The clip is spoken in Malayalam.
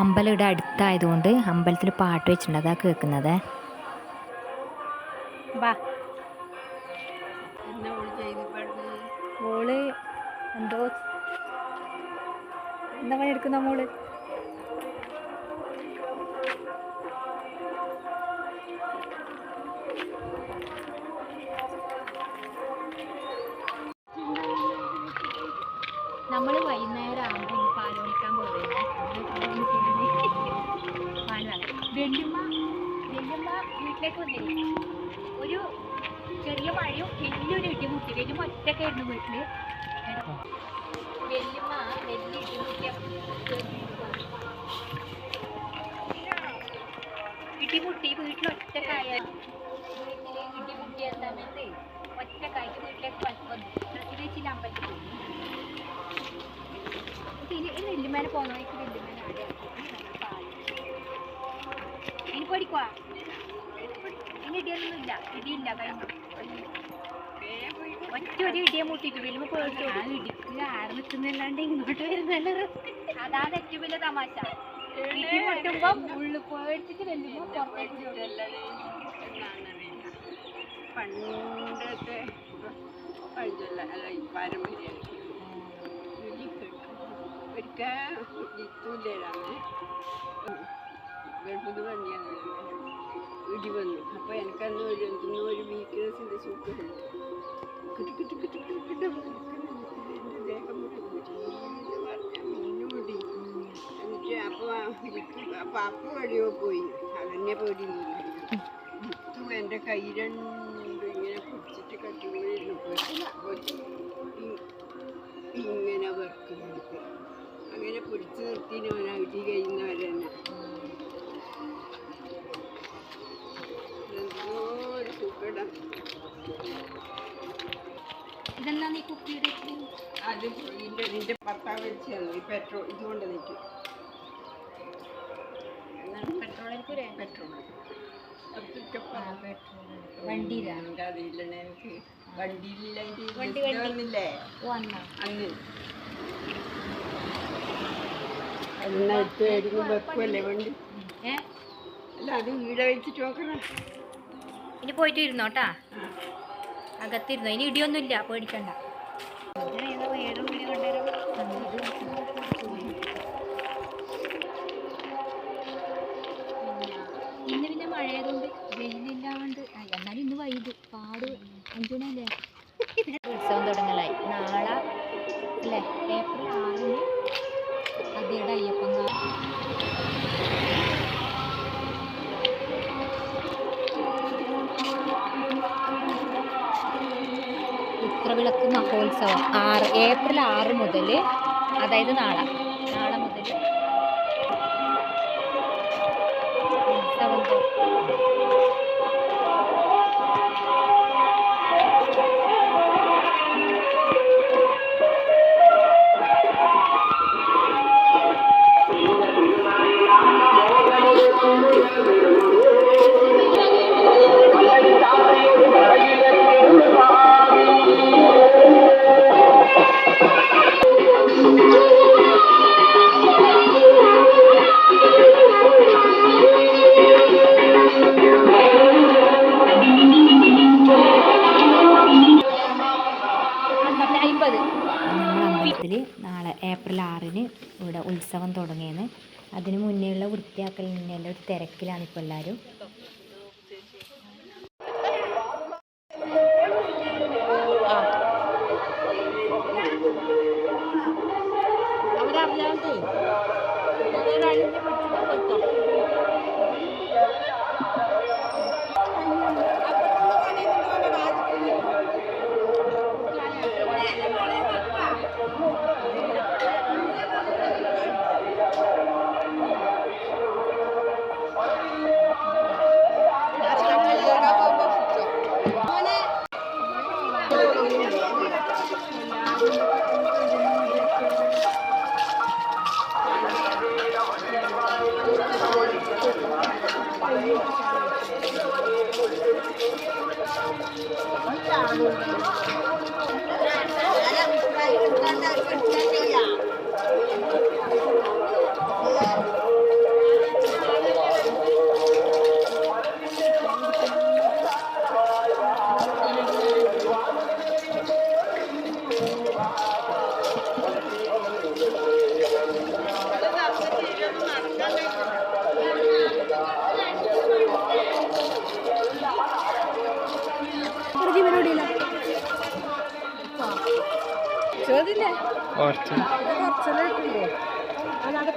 അമ്പലം ഇവിടെ അടുത്തായതുകൊണ്ട് അമ്പലത്തിൽ പാട്ട് വെച്ചിട്ടുണ്ട് അതാ കേൾക്കുന്നത്. മോൾ എന്തോ എന്താ പണി എടുക്കുന്ന മോൾ? നമ്മൾ വൈകുന്നേരം ആകുമ്പോൾ വെല്ലുമ്മ വെല്ലുമ്മ വീട്ടിലേക്ക് വന്നില്ല? ഒരു ചെറിയ മഴയും വലിയൊരു ഇടിമുട്ടി. വെല്ലുമ്മ ഒറ്റക്കായിരുന്നു വീട്ടിൽ. വെല്ലുമ്മ വലിയ ഇടിമുട്ടി വീട്ടിൽ ഒറ്റക്കായ വീട്ടിൽ ഇടിമുട്ടിയ സമയത്ത് ഒറ്റക്കായിട്ട് വീട്ടിലേക്ക് വന്നു. പ്രത്യേകിച്ചില്ല അമ്പലത്തിൽ പോയി. ഇനി ഈ ഇനി ഇടിയൊന്നും ഇല്ല ഇടിയില്ല കഴിഞ്ഞു. ഒറ്റ ഒരു ഇടിയെ മുട്ടിട്ട് വരുമ്പോ പേടിച്ചു ഇടിക്കില്ല ആറ് നിൽക്കുന്നല്ലാണ്ട് ഇങ്ങോട്ട് വരുന്നല്ല. അതാണ് ഏറ്റവും വലിയ തമാശ. ഇടി മുട്ടുമ്പോ ഉള്ളു പേടിച്ചിട്ട് വെല്ലുമ്പോ പുറത്തേക്ക് പണ്ടത്തെ പഴഞ്ചൊല്ല അല്ല പാരമ്പര്യം ഒരിക്കൽ ജിത്തൂലാണ് എനിക്കന്ന് ഒരു എന്തെന്നോ ഒരു വീക്ക്നെസ്സിന്റെ സൂക്കറുണ്ട് കിട്ടു കിട്ടു കിട്ടു കിട്ടു കിട്ടു എന്റെ ദേഹം മിന്നൂടി എന്നിട്ട് അപ്പോൾ അപ്പോൾ അപ്പ വഴിയോ പോയി അതെന്നെ പേടിയൊന്നുമില്ല മുത്തും എന്റെ കൈ രണ്ടും ഇങ്ങനെ പിടിച്ചിട്ട് കട്ടിങ്ങനെ ഇങ്ങനെ വർക്ക് അങ്ങനെ ഞാൻ കഴിയുന്നവരെ തന്നെ എന്തോ സുഖടം ഇതെന്നാ നീ കുപ്പിയുടെ അത് ഇതിന്റെ നിന്റെ ഭർത്താവ് വെച്ചാണ് ഈ പെട്രോൾ ഇതുകൊണ്ട് നിൽക്കും. പെട്രോൾ വണ്ടിയിലാണ് എനിക്ക് വണ്ടിയില്ല വണ്ടി. വന്നില്ലേ? അന്ന്. വെക്കുമല്ലേ വണ്ടി? അല്ല അത് വീട് വെച്ചിട്ട് നോക്കണം. ഇനി പോയിട്ട് ഇരുന്നോട്ടാ അകത്തിരുന്നോ? ഇനി ഇടിയൊന്നുമില്ല പേടിക്കണ്ട. ഇന്ന് പിന്നെ മഴയതുകൊണ്ട് വെയിലില്ലാണ്ട് എന്നാലും ഇന്ന് വൈകി പാട് അഞ്ചുമണിയല്ലേ? ഉത്സവം തുടങ്ങലായി. നാളെ അല്ലേ? ഏപ്രിൽ ആറിന് ഉത്രവിളക്ക് മഹോത്സവം ആറ് ഏപ്രിൽ ആറ് മുതൽ അതായത് നാളെ. ഉത്സവം തുടങ്ങിയത് അതിനു മുന്നേയുള്ള വൃത്തിയാക്കലിന്റെ ഒരു തിരക്കിലാണ് ഇപ്പോൾ എല്ലാവരും. കുറച്ച് കുറച്ചല്ലേ അതൊക്കെ